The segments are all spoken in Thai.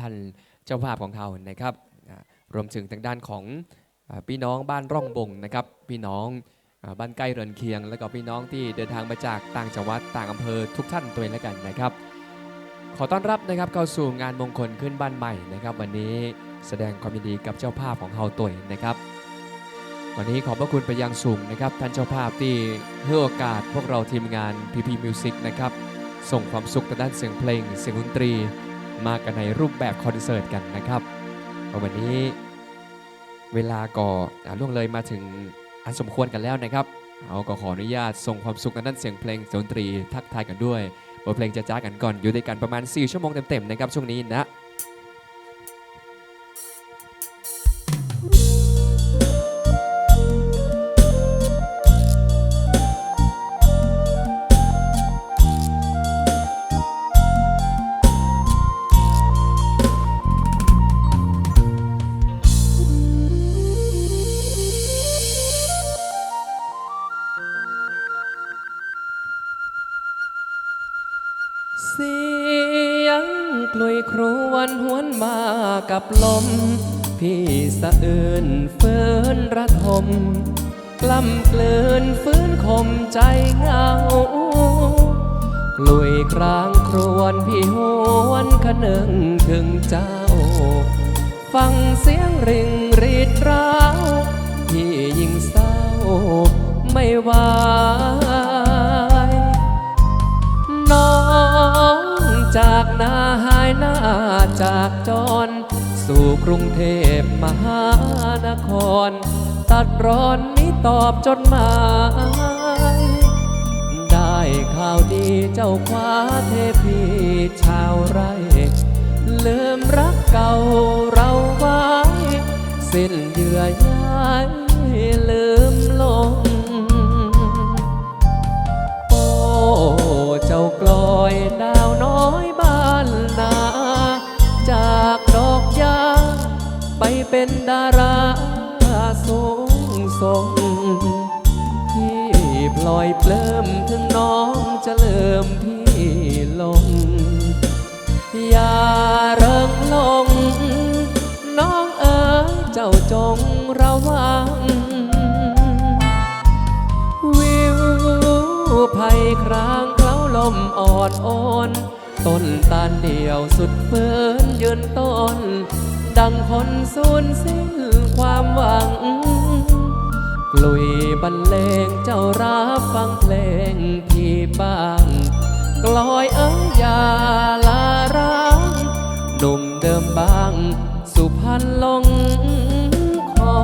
ท่านเจ้าภาพของเขานะครับรวมถึงทางด้านของพี่น้องบ้านร่องบงนะครับ พี่น้องบ้านใกล้เรือนเคียง แล้วก็พี่น้องที่เดินทางมาจากต่างจังหวัดต่างอำเภอทุกท่านตัวเองแล้วกันนะครับ ขอต้อนรับนะครับเข้าสู่งานมงคลขึ้นบ้านใหม่นะครับ วันนี้แสดงความยินดีกับเจ้าภาพของเฮาตัวเองนะครับ วันนี้ขอบพระคุณไปยังสูงนะครับ ท่านเจ้าภาพที่ให้โอกาสพวกเราทีมงาน PP Music นะครับส่งความสุขทางด้านเสียงเพลง เสียงดนตรี มากันในรูปแบบคอนเสิร์ตกันนะครับวันนี้เวลาก็อ่าล่วงเลยมาถึงอันสมควรกันแล้วนะครับ เอาก็ขออนุญาตส่งความสุขทางด้านเสียงเพลงเสียงดนตรีทักทายกันด้วยบทเพลงจะจ้ากันก่อนอยู่ด้วยกันประมาณ 4 ชั่วโมงเต็มๆนะครับช่วงนี้นะ อื่นฟื้นระทมกล้ำกลืนฟื้นคมใจเหงากลุยครางครวนพี่หวนคะนึงถึงเจ้า ฟังเสียงริงรีดร้าวพี่ยิ่งเศร้าไม่ไหวน้องจากนาหายหน้าจากจรสู่ กรุงเทพมหานคร ตัดร้อนมิตอบจดหมาย ได้ข่าวดีเจ้าคว้าเทพีชาวไร่ลืมรักเก่าเราไว้ สิ้นเยื่อใยลืมลง เป็นดาราสูงส่งที่ปล่อยเปลื้มถึงน้องจะเลิ่มพี่ลง อย่าเริงลง น้องเอ๋ยเจ้าจงระวัง วิวภัยครางเคล้าลมอ่อนโอน ต้นตาลเดียวสุดเฟืนยืนต้น ดังคนสูญสิ้นความหวัง กลุยบรรเลงเจ้ารับฟังเพลงพี่บ้างกลอยเอ้ยอย่าลาร้างหนุ่มเดิมบาง สุพรรณลงคอ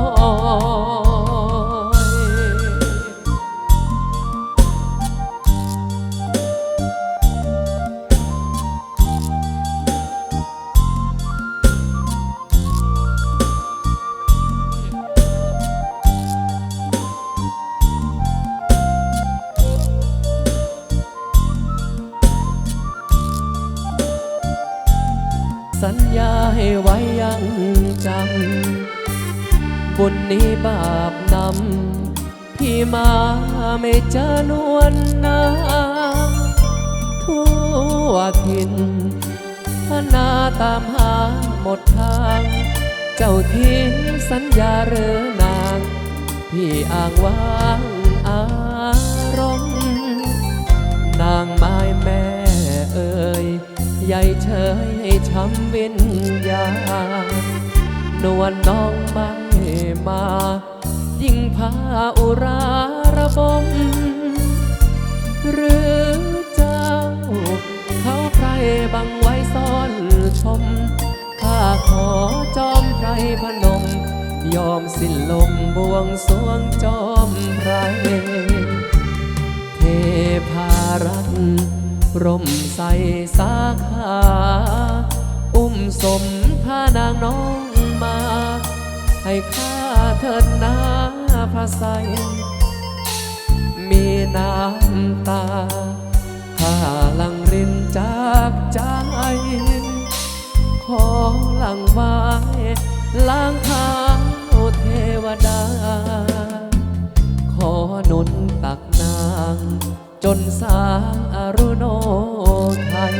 นี้บาปนำพี่มาไม่เจอนวลนางทั่วถิ่นพนาตามหาหมดทาง เจ้าทิ้งสัญญาเรือนาง พี่อ้างว้างอารมณ์นางไม้แม่เอ่ยใหญ่เชยให้ช้ำวิญญาณนวลน้องไม่ มา ยิ่งพาอุราระบม หรือเจ้า เขาใครบังไว้ซ่อนชม ข้าขอจอมไพรพนม ยอมสิ้นลมบวงสวงจอมไพรเทพารัตน์ร่มใสสาขา อุ้มสมพานางน้องมา ให้ข้าเถิดนาพระใสยมีน้ำตาข้าลังรินจากใจ ขอลังไว้ล้างเท้าเทวดา ขอนุนตักนาง จนสาอรุโนไทย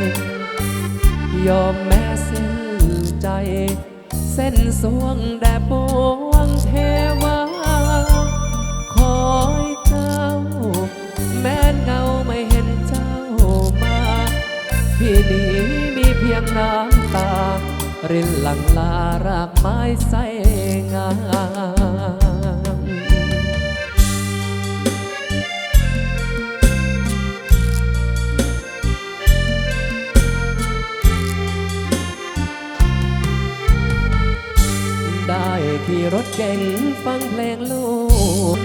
ยอมแม้สิ้นใจ เส้นสวงแด่ปวงเทวา คอยเจ้า แม้นเงาไม่เห็นเจ้ามา พี่นี้มีเพียงน้ำตา รินหลังลารากไม้ใสงาม ขี่รถเก่งฟังเพลงลูก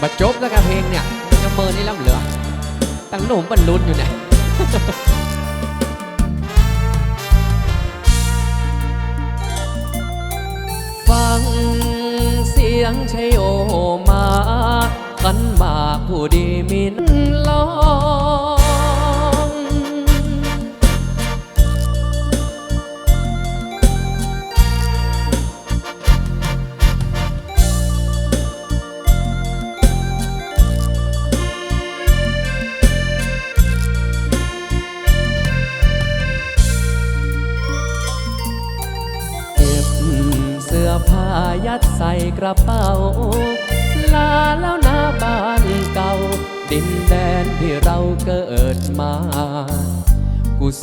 บัดจบแล้วกับเพลงเนี่ยมันจะเมินนี่ล่ำเหลือ ตั้งหนุ่มบรรลุนอยู่เนี่ย ยงชัยโอมาขันมาผู้ดีมินลอ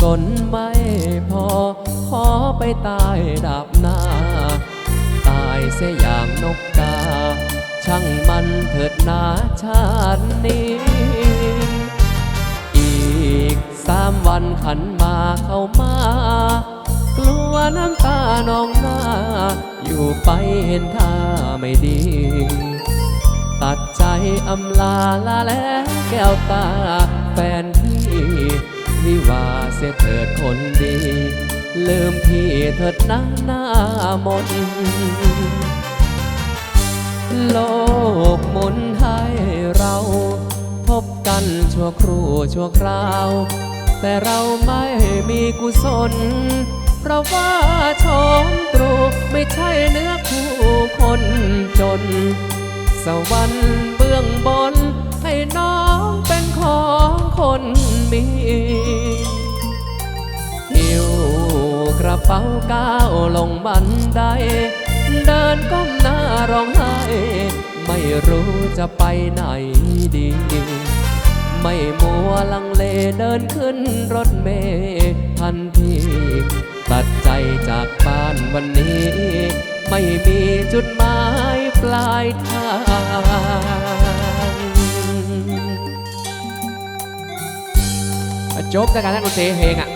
กุศลไม่พอ ขอไปตายดาบหน้า ตายเสียอย่างนกกา ช่างมันเถิดนาชาตินี้ อีกสามวันขันมาเข้ามากลัวน้ำตานองหน้า อยู่ไปเห็นท่าไม่ดี ตัดใจอำลาลาแล้วแก้วตาแฟนพี่ วิว่าเสียเถิดคนดี ลืมพี่เถิดน้าหน้ามนโลกหมุนให้เราพบกันชั่วครู่ชั่วคราว แต่เราไม่มีกุศล เพราะว่าชมตรูไม่ใช่เนื้อคู่คนจน สวรรค์เบื้องบน ของคนมีหิวกระเป๋าก้าวลงบันได เดินก้มหน้าร้องไห้ ไม่รู้จะไปไหนดี ไม่มัวลังเลเดินขึ้นรถเมล์ทันทีตัดใจจากบ้านวันนี้ ไม่มีจุดหมายปลายทาง จบจากการนักดนตรีเพลงอะ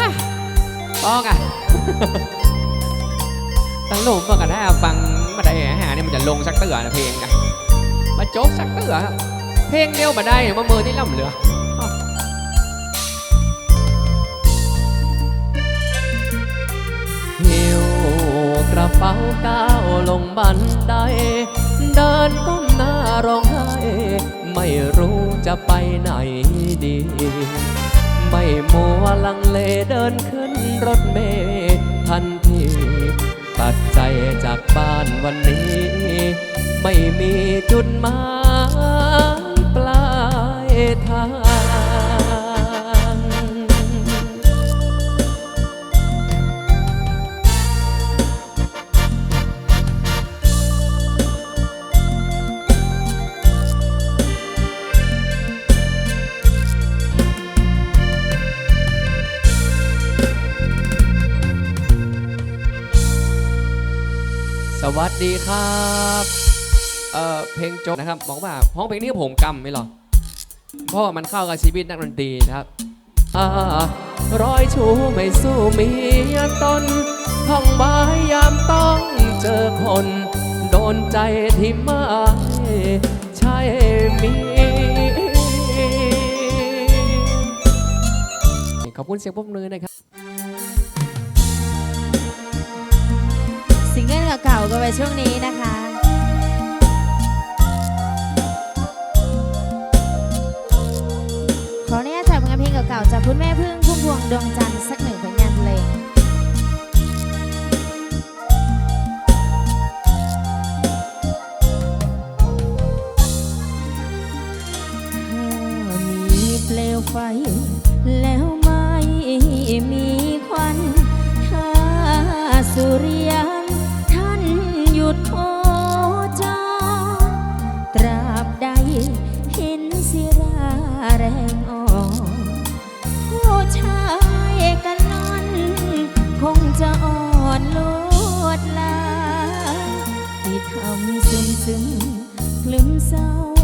ฮะต้องอะตั้งหนุ่มเมื่อกันถ้าฟังมาได้หาเนี่ยมันจะลงสักเตือนะเพลงกันบัดจบสักเตือเพลงเดียวมาได้มาเมินนี่ล่ำเหลือหิวกระเป๋าก้าวลงบันไดเดินก้มหน้า ร้องไห้ไม่รู้จะไปไหนดี ไม่มัวลังเลเดินขึ้นรถเมล์ทันทีตัดใจจากบ้านวันนี้ ไม่มีจุดหมายปลายทาง วัสดีครับเอ่อเพลงจบนะครับบอกว่าพ้องเพลงนี้ผมกำไม่หรอเพราะว่ามันเข้ากับชีวิตนักดนตรีนะครับอ่ารอยชูไม่สู้มีตนท่องไม้ยามต้องเจอคน โดนใจที่ไม่ใช่มีขอบคุณเสียงปรบมือนะครับ เก่าๆกันไปช่วงนี้นะคะขออนุญาตถ่ายผลงานเพลงเก่าๆจากคุณแม่พึ่งพุ่มพวงดวงจันทร์สัก lòng rừng rừng lưng sao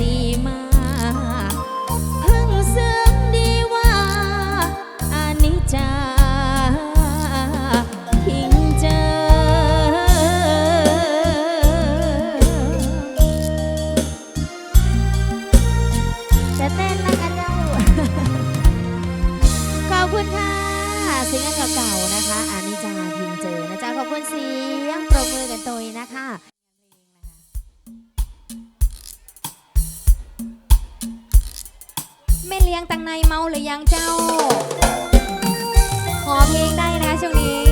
เพิ่งเสื่อมดีว่าอานิจจาทิ้งเจอ จะเต้นนะคะเจ้า ขอบคุณค่ะซิงเกิเก่าๆนะคะอานิจจาทิ้งเจอนะจ๊ะขอบคุณเสียงปรบมือกันตัวนะคะ ไม่เลี้ยงตังในเมาหรือยังเจ้า ขอเพลงได้นะช่วงนี้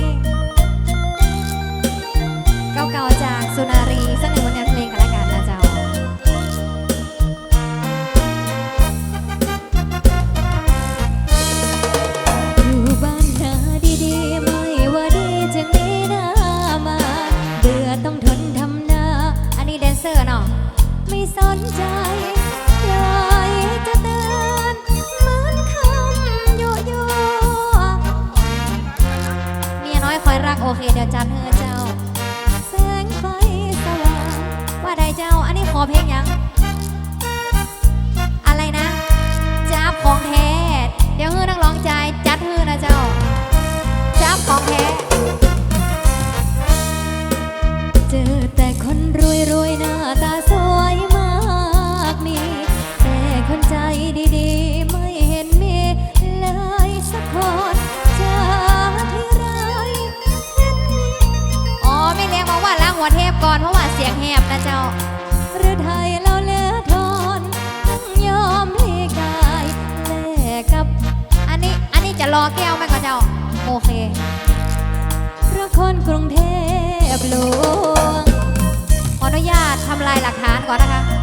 อย่จันเธอเจ้า แสงไฟสว่างว่าใดเจ้า อันนี้ขอเพลงยัง อะไรนะจ้าของแท้ เดี๋ยวเฮือนักร้องใจจัดเฮือนะเจ้าจ้าของแท้ อแก้วไปก่อนจ้า โอเคเรักคนกรุงเทพหลวงขออนุญาตทำลายหลักฐานก่อนนะคะ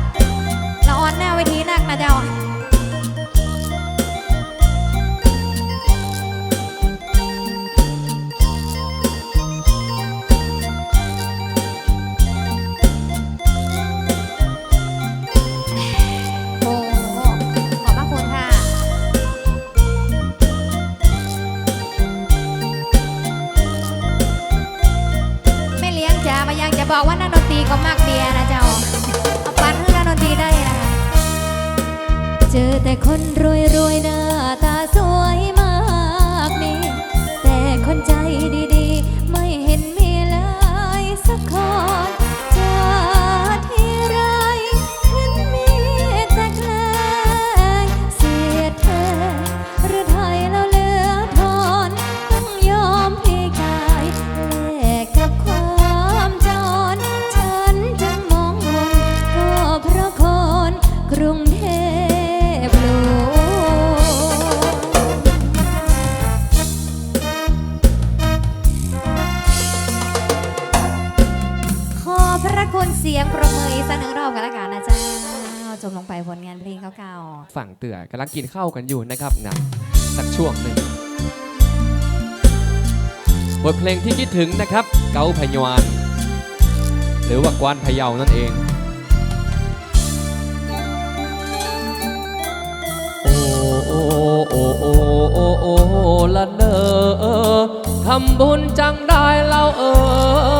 เตือกำลังกินข้าวกันอยู่นะครับนะสักช่วงหนึ่งบทเพลงที่คิดถึงนะครับ เกาพยวนหรือว่ากวนพะเยานั่นเอง โอ้โอ้โอ้โอ้โอ้โอ้ละเนอทำบุญจังได้เล่าเอ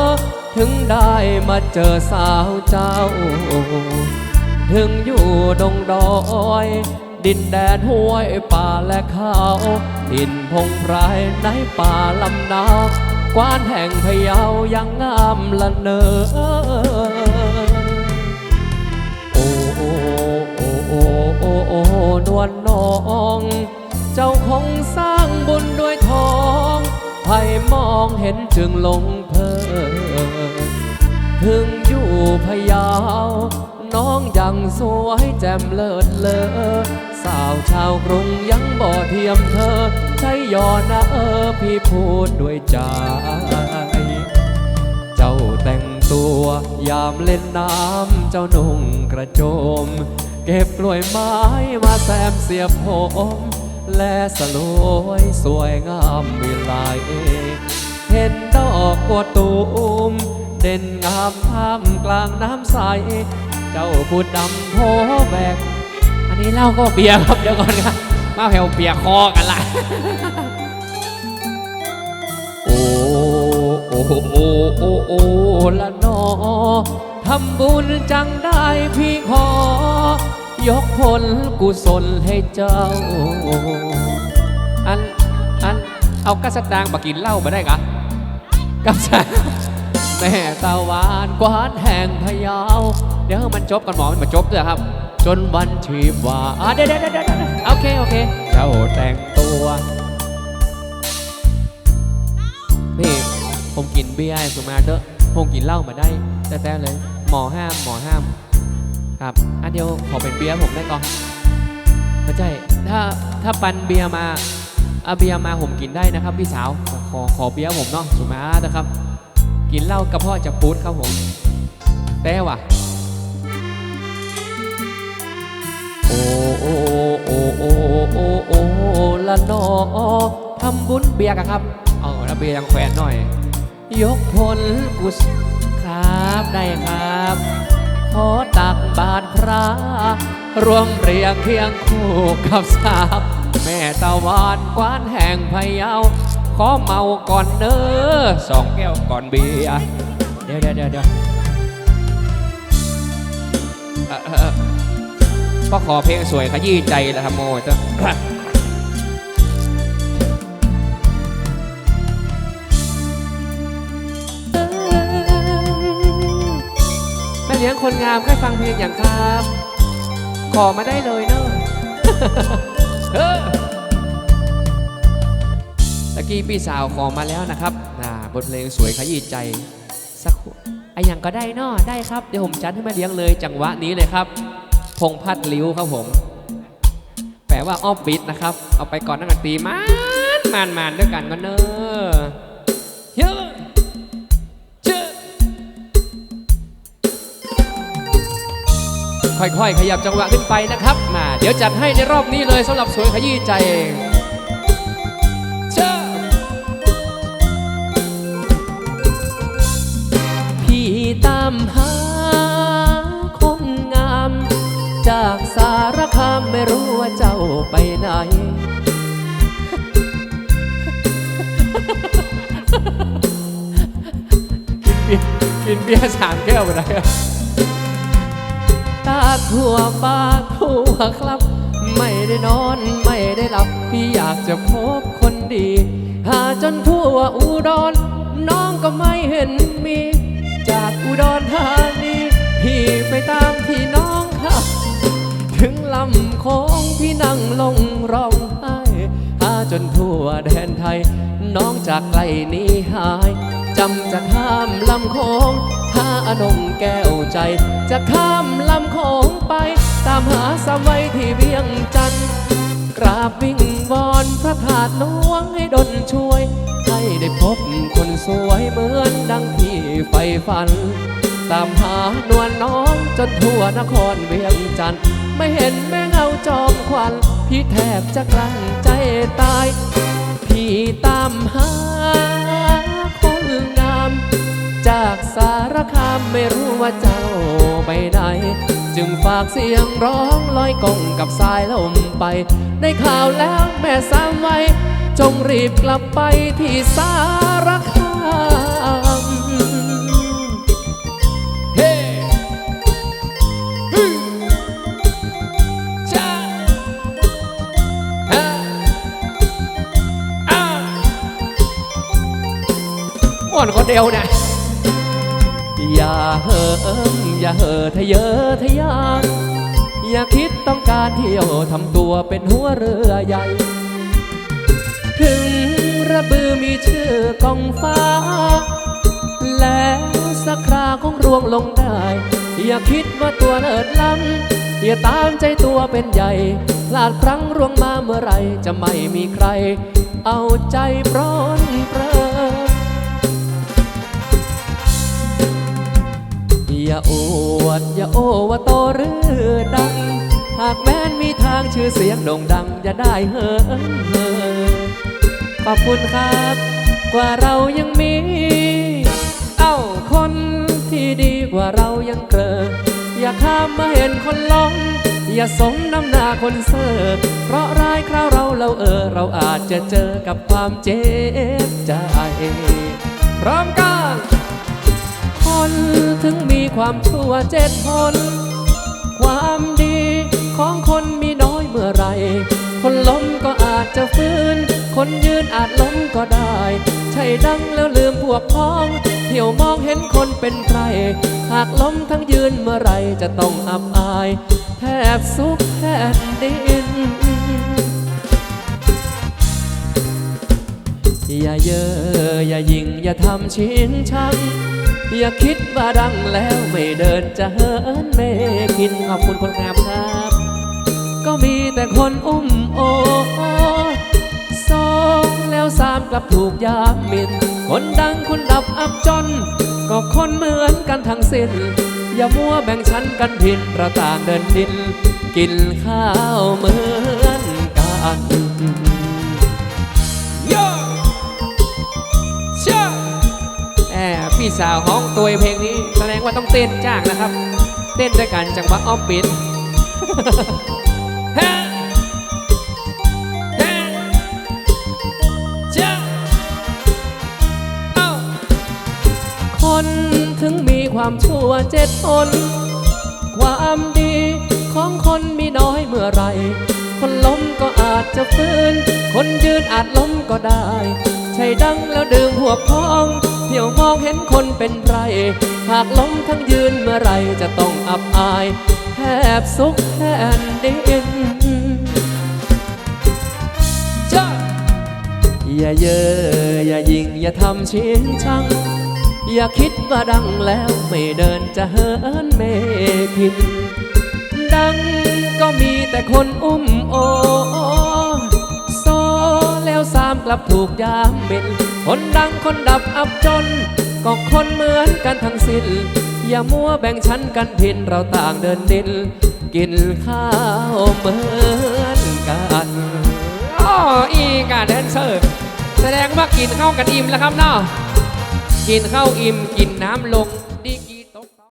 อ ถึงได้มาเจอสาวเจ้า ถึงอยู่ดงดอย ดินแดนห้วยป่าและเขาดินพงไพรในป่าลำนากวานแห่งพยาวยังงามละเนอโอ้โอ้โอ้โอ้โอ้โอ้นวลน้อง เจ้าคงสร้างบุญด้วยทองไผ่มองเห็นจึงหลงเพลินถึงอยู่พยาว น้องยังสวยแจ่มเลิศเลอ สาวชาวกรุงยังบ่เทียมเธอ ใช้ยอนะเออพี่พูดด้วยใจ เจ้าแต่งตัวยามเล่นน้ำเจ้านุ่งกระโจม เก็บกล้วยไม้มาแซมเสียบผมและสลวยสวยงามวิไลเห็นดอกบัวตูมเด่นงามท่ามกลางน้ำใส เจ้าพูดดำโพแบก นนี้เหล่าก็เบียร์ครับเดี๋ยวก่อนครับมาแผ่วเปียกคอกันละโอ้โอ้โอ้โอ้โอ้ละนอทำบุญจังได้พี่ขอยกผลกุศลให้เจ้า อัน อัน เอากระสตางมากินเหล้ามาได้กะกับใช่แม่ตาวานกวานแห่งพะเยา เดี๋ยวมันจบกันหมอมันมาจบด้วยครับ จนวันชีวาอะเดี๋ยวเดี๋ยวเดี๋ยวเดี๋ยวโอเค โอเค เจ้าแต่งตัวนี่ ผมกินเบียร์ให้สุมาเด้อผมกินเหล้ามาได้ แต่แต่เลย หมอห้าม หมอห้าม ครับอันเดียวขอเป็นเบียร์ผมได้ก่อนไม่ใช่ถ้า ถ้าปันเบียร์มาเอาเบียร์มาผมกินได้นะครับพี่สาว ขอ ขอเบียร์ผมเนาะสุมานะครับ กินเหล้า กระเพาะจะปูดครับผม แต่ว่ะ โอ้โอ้โอ้โอ้โอ้โอ้ละนอทำบุญเบียร์กันครับ เอาล้วเบียร์ยังแขวนหน่อย ยกผลกุศลครับได้ครับ ขอตักบาทพระรวมเรียงเคียงคู่กับสาวแม่ตะวานกวานแห่งพะเยาขอเมาก่อนเด้อสองแก้วก่อนเบียร์เดี๋ยวเดี๋ยวเดี๋ยว ก็ขอเพลงสวยขยี้ใจล้วครับโมจ้าแม่เลี้ยงคนงามใครฟังเพลงอย่างครับ ขอมาได้เลยเนอะตะกี้พี่สาวขอมาแล้วนะครับนาบทเพลงสวยขยี้ใจสักไออย่างก็ได้เนอะได้ครับ เดี๋ยวผมจัดให้แม่เลี้ยงเลย จังหวะนี้เลยครับ พงพัดลิ้วครับผม แปลว่าออฟบิดนะครับ เอาไปก่อนนักดนตรีมันมันมันด้วยกันก็เนอะเยอะเจอค่อยๆ ขยับจังหวะขึ้นไปนะครับ มา เดี๋ยวจัดให้ในรอบนี้เลยสำหรับสวยขยี้ใจเจ ไปไหนกินเบียร์สามแก้วไปไหนตาทั่วบ้านทั่วครับ ไม่ได้นอนไม่ได้หลับ พี่อยากจะพบคนดี หาจนทั่วอุดร น้องก็ไม่เห็นมี จากอุดรธานีพี่ไปตามที่น้องครับ ถึงลำโค้งพี่นั่งลงร้องไห้หาจนทั่วแดนไทย น้องจากไกลนี้หายจำจะข้ามลำโค้งหาอนงแก้วใจ จะข้ามลำโค้งไป ตามหาสมัยที่เวียงจันทร์กราบวิ่งวอนพระธาตุหลวงให้ดลช่วย ให้ได้พบคนสวยเหมือนดังที่ใฝ่ฝัน ตามหานวลน้องจนทั่วนครเวียงจันทร์ไม่เห็นแม่เงาจอมควัน พี่แทบจะกลั้นใจตาย พี่ตามหาคนงาม จากสารคามไม่รู้ว่าเจ้าไปไหน จึงฝากเสียงร้องลอยกงกับสายลมไป ได้ข่าวแล้วแม่สามไว้ จงรีบกลับไปที่สารคาม เดียวเนี่ยอย่าเหิมอย่าเห่อทะเยอทะยานอย่าคิดต้องการเที่ยวทำตัวเป็นหัวเรือใหญ่ ถึงระบือมีชื่อกองฟ้า แล้วสักคราคงร่วงลงได้ อย่าคิดว่าตัวเลิศล้ำอย่าตามใจตัวเป็นใหญ่ พลาดพลั้งร่วงมาเมื่อไรจะไม่มีใคร เอาใจปร้อนเปรอ อย่าอวดอย่าโอว่าโตหรือดัง หากแม้นมีทางชื่อเสียงโด่งดังอย่าได้เหินเหินขอบคุณครับ กว่าเรายังมี เอ้าคนที่ดีกว่าเรายังเกลออย่าข้ามมาเห็นคนล้มอย่าสมน้ำหน้าคนเซอร์เพราะร้ายคราวเราเราเออ เราอาจจะเจอกับความเจ็บใจ พร้อมกัน คนถึงมีความชั่วเจ็ดคน ความดีของคนมีน้อยเมื่อไร คนล้มก็อาจจะฟื้น คนยืนอาจล้มก็ได้ ใช่ดังแล้วลืมพวกพ้อง เที่ยวมองเห็นคนเป็นใคร หากล้มทั้งยืนเมื่อไรจะต้องอับอาย แทบสุกแผ่นดิน อย่าเยออย่ายิงอย่าทำชิงชัง อย่าคิดว่าดังแล้วไม่เดินจะเหินเมกินขอบคุณคนงามครับ ก็มีแต่คนอุ้มโอสองแล้วสามกลับถูกยามมิน คนดังคนดับอับจน ก็คนเหมือนกันทั้งสิ้น อย่ามัวแบ่งชั้นกันผิดเราต่างเดินดิน กินข้าวเหมือนกันโพี่สาวของตัวเพลงนี้แสดงว่าต้องเต้นจ้างนะครับ เต้นด้วยกันจังหวะอ้อมปิดคนถึงมีความชั่วเจ็ดคน ความดีของคนมีน้อยเมื่อไร คนล้มก็อาจจะฟื้น คนยืนอาจล้มก็ได้ ใช่ดังแล้วดื่มหัวพ้อง ที่ยวมองเห็นคนเป็นไรหากล้มทั้งยืนเมื่อไรจะต้องอับอายแทบสุกแผ่นดินจ้าอย่าเยอะอย่ายิงอย่าทำชิงชัง อย่าคิดว่าดังแล้วไม่เดินจะเหินเมกินดังก็มีแต่คนอุ้มโอ แล้วสามกลับถูกยามหมินคนดังคนดับอับจน ก็คนเหมือนกันทั้งสิ้น อย่ามัวแบ่งชั้นกันผินเราต่างเดินดิน กินข้าวเหมือนกันอ้ออีกาแดนเซอร์แสดงว่ากินข้าวกันอิ่มแล้วครับเนาะกินข้าวอิ่มกินน้ำลง